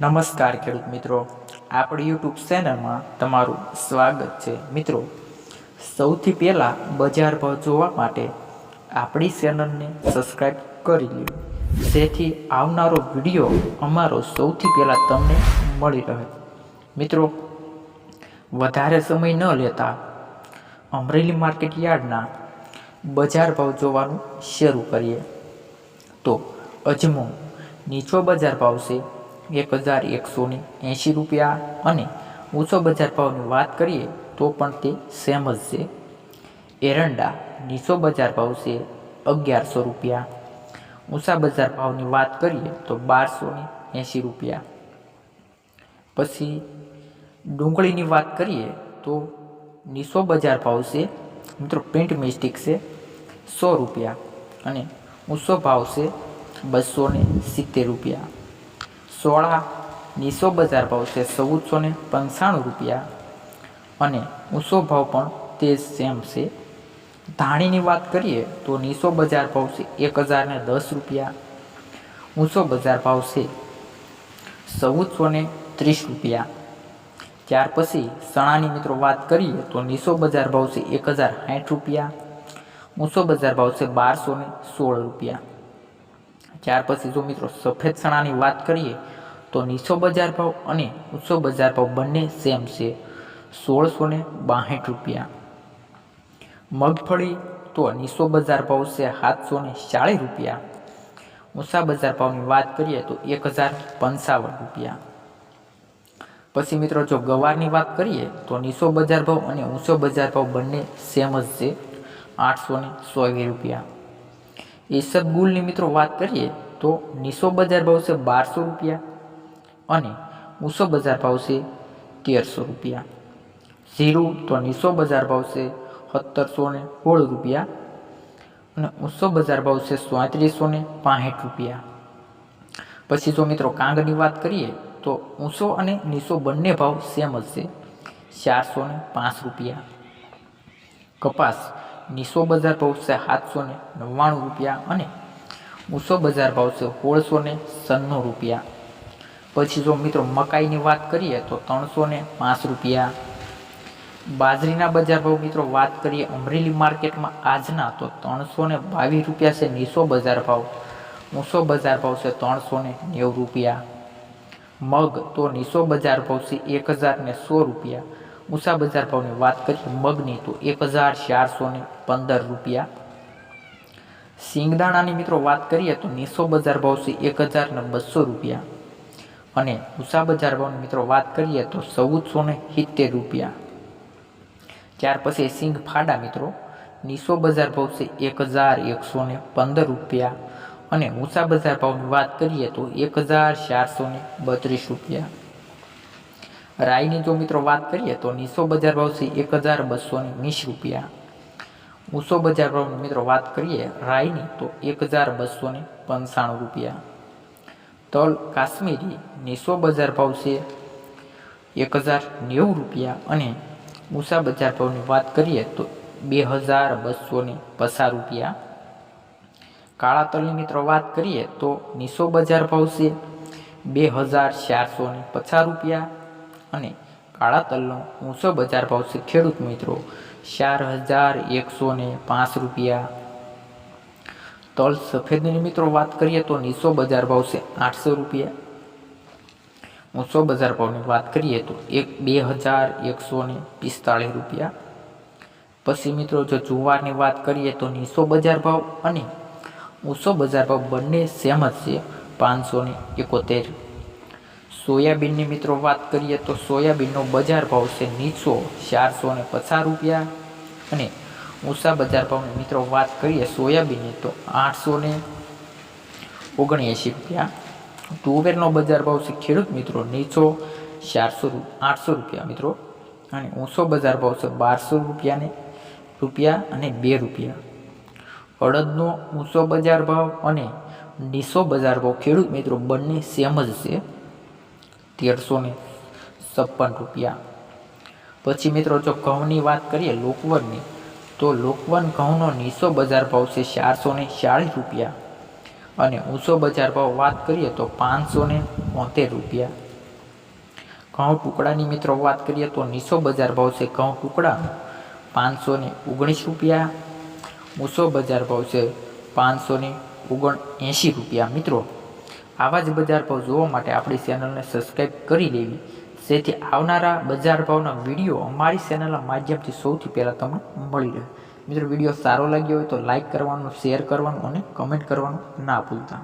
નમસ્કાર ખેડૂત મિત્રો. આપણી યુટ્યુબ ચેનલમાં તમારું સ્વાગત છે. મિત્રો, સૌથી પહેલાં બજાર ભાવ જોવા માટે આપણી ચેનલને સબસ્ક્રાઈબ કરી લો જેથી આવનારો વીડિયો અમારો સૌથી પહેલાં તમને મળી રહે. મિત્રો, વધારે સમય ન લેતા અમરેલી માર્કેટ યાર્ડના બજાર ભાવ જોવાનું શરૂ કરીએ. તો, અજમો, નીચો બજાર ભાવ છે એક હજાર એકસો ને એંશી રૂપિયા અને ઊંચો બજાર ભાવની વાત કરીએ તો પણ તે સેમ જ છે. એરંડા નીચો બજાર ભાવ છે અગિયારસો રૂપિયા. ઊંચા બજાર ભાવની વાત કરીએ તો બારસો ને એંશી રૂપિયા. પછી ડુંગળીની વાત કરીએ તો નીચો બજાર ભાવ છે, મિત્રો પ્રિન્ટ મિસ્ટેક છે, સો રૂપિયા અને ઊંચો ભાવ છે બસો સિત્તેર રૂપિયા. સોળા નીસો બજાર ભાવ છે ચૌદસો ને પંચાણું રૂપિયા. અને ઊંચો ભાવ પણ તે સેમ છે. ધાણીની વાત કરીએ તો નીસો બજાર ભાવ છે એક હજાર ને દસ રૂપિયા. ઊંચો બજાર ભાવ છે ચૌદસો ને ત્રીસ રૂપિયા. ત્યાર પછી ચણાની મિત્રો વાત કરીએ તો નીસો બજાર ભાવ છે એક હજાર સાઠ રૂપિયા. ઊંચો બજાર ભાવ છે બારસો ને સોળ રૂપિયા. ત્યાર પછી જો મિત્રો સફેદ ચણાની વાત કરીએ, તો નીચો બજાર ભાવ અને ઊંચો બજાર ભાવ બંને સેમ છે. સોળસો ને બાસઠ રૂપિયા. મગફળી તો નીચો બજાર ભાવ છે સાતસો ને ચાળીસ રૂપિયા. ઊંચા બજાર ભાવની વાત કરીએ, તો એક હજાર પંચાવન રૂપિયા. પછી મિત્રો જો ગવારની વાત કરીએ, તો નીચો બજાર ભાવ અને ઊંચો બજાર ભાવ બંને સેમ જ છે, આઠસો ને સોવીસ રૂપિયા. ઈસબગુલની મિત્રો વાત કરીએ તો નિશો બજાર ભાવ છે બારસો રૂપિયા અને ઊંસો બજાર ભાવ છે તેરસો રૂપિયા. જીરું તો નિશો બજાર ભાવ છે સત્તરસો ને સોળ રૂપિયા અને ઊંસો બજાર ભાવ છે ચોત્રીસો ને પાંસઠ રૂપિયા. પછી જો મિત્રો કાંગની વાત કરીએ તો ઊંસો અને નિશો બંને ભાવ સેમ જ છે ચારસો ને પાંચ રૂપિયા. કપાસ નીચો બજાર ભાવ છે સાતસો ને નવ્વાણું રૂપિયા અને ઊંસો બજાર ભાવ છે સોળસો ને સન્નું રૂપિયા. પછી જો મિત્રો મકાઈની વાત કરીએ તો ત્રણસો ને પાંચ રૂપિયા. બાજરીના બજાર ભાવ મિત્રો વાત કરીએ અમરેલી માર્કેટમાં આજના તો ત્રણસો ને બાવીસ રૂપિયા છે નીચો બજાર ભાવ. ઊંસો બજાર ભાવ છે ત્રણસો ને નેવું રૂપિયા. મગ તો નીચો બજાર ભાવ છે એક હજાર ને સો રૂપિયા. ઊંચા બજાર ભાવની વાત કરીએ, મગની, તો એક હજાર ચારસો ને પંદર રૂપિયા. સિંગદાણાની મિત્રો વાત કરીએ, તો નીચો બજાર ભાવ છે એક હજાર ને બસો રૂપિયા. અને ઊંચા બજાર ભાવની મિત્રો વાત કરીએ, તો ચૌદસો ને સિત્તેર રૂપિયા. ત્યાર પછી સિંગ ફાડા મિત્રો નીચો બજાર ભાવ છે એક હજાર એકસો ને પંદર રૂપિયા. અને ઊંચા બજાર ભાવની વાત કરીએ, તો એક હજાર ચારસો ને બત્રીસ રૂપિયા. રાઈની જો મિત્રો વાત કરીએ તો નીચો બજાર ભાવ છે એક હજાર બસોની વીસ રૂપિયા. ઊંસો બજાર ભાવની મિત્રો વાત કરીએ રાઈની તો એક હજાર બસો પંચાણું રૂપિયા. તલ કાશ્મીરી નીચો બજાર ભાવ છે એક હજાર નેવું રૂપિયા અને ઊંસા બજાર ભાવની વાત કરીએ તો બે હજાર બસો પસાર રૂપિયા. કાળા તલની મિત્રો વાત કરીએ તો નીચો બજાર ભાવ છે બે હજાર ચારસો પચાસ રૂપિયા. અને કાળા તલનો ઊંચો બજાર ભાવ છે ખેડૂત મિત્રો. ચાર હજાર એકસો ને પાંચ રૂપિયા. તલ સફેદની મિત્રો વાત કરીએ તો નીચો બજાર ભાવ છે આઠસો રૂપિયા. ઊંચો બજાર ભાવની વાત કરીએ તો એક બે હજાર એકસો ને પિસ્તાળીસ રૂપિયા. પછી મિત્રો જો જુવારની વાત કરીએ તો નીચો બજાર ભાવ અને ઊંચો બજાર ભાવ બંને સેમ જ છે પાંચસો ને એકોતેર. સોયાબીનની મિત્રો વાત કરીએ તો સોયાબીનનો બજાર ભાવ છે નીચો ચારસો ને પચાસ રૂપિયા. અને ઊંચા બજાર ભાવની મિત્રો વાત કરીએ સોયાબીનની તો આઠસો ને ઓગણએંશી રૂપિયા. તુવેરનો બજાર ભાવ છે ખેડૂત મિત્રો નીચો ચારસો આઠસો રૂપિયા મિત્રો. અને ઊંચો બજાર ભાવ છે બારસો રૂપિયાને રૂપિયા અને બે રૂપિયા. અડદનો ઊંચો બજાર ભાવ અને નીચો બજાર ભાવ ખેડૂત મિત્રો બંને સેમ જ છે. તેરસો ને છપ્પન રૂપિયા. પછી મિત્રો જો ઘઉંની વાત કરીએ લોકવનની, તો લોકવન ઘઉંનો નીચો બજાર ભાવ છે ચારસો ને ચાળીસ રૂપિયા. અને ઊંચો બજાર ભાવ વાત કરીએ તો પાંચસો ને રૂપિયા. ઘઉં ટુકડાની મિત્રો વાત કરીએ તો નીસો બજાર ભાવ છે ઘઉં ટુકડાનો પાંચસો ને ઓગણીસ રૂપિયા. ઊંચો બજાર ભાવ છે પાંચસો ને ઓગણ એંશી રૂપિયા. મિત્રો આવા જ બજાર ભાવ જોવા માટે આપણી ચેનલને સબસ્ક્રાઈબ કરી લેવી. જેથી આવનારા બજાર ભાવના વીડિયો અમારી ચેનલના માધ્યમથી સૌથી પહેલાં તમને મળી રહે. મિત્રો, વીડિયો સારો લાગ્યો હોય તો લાઈક કરવાનું શેર કરવાનું અને કમેન્ટ કરવાનું ના ભૂલતા.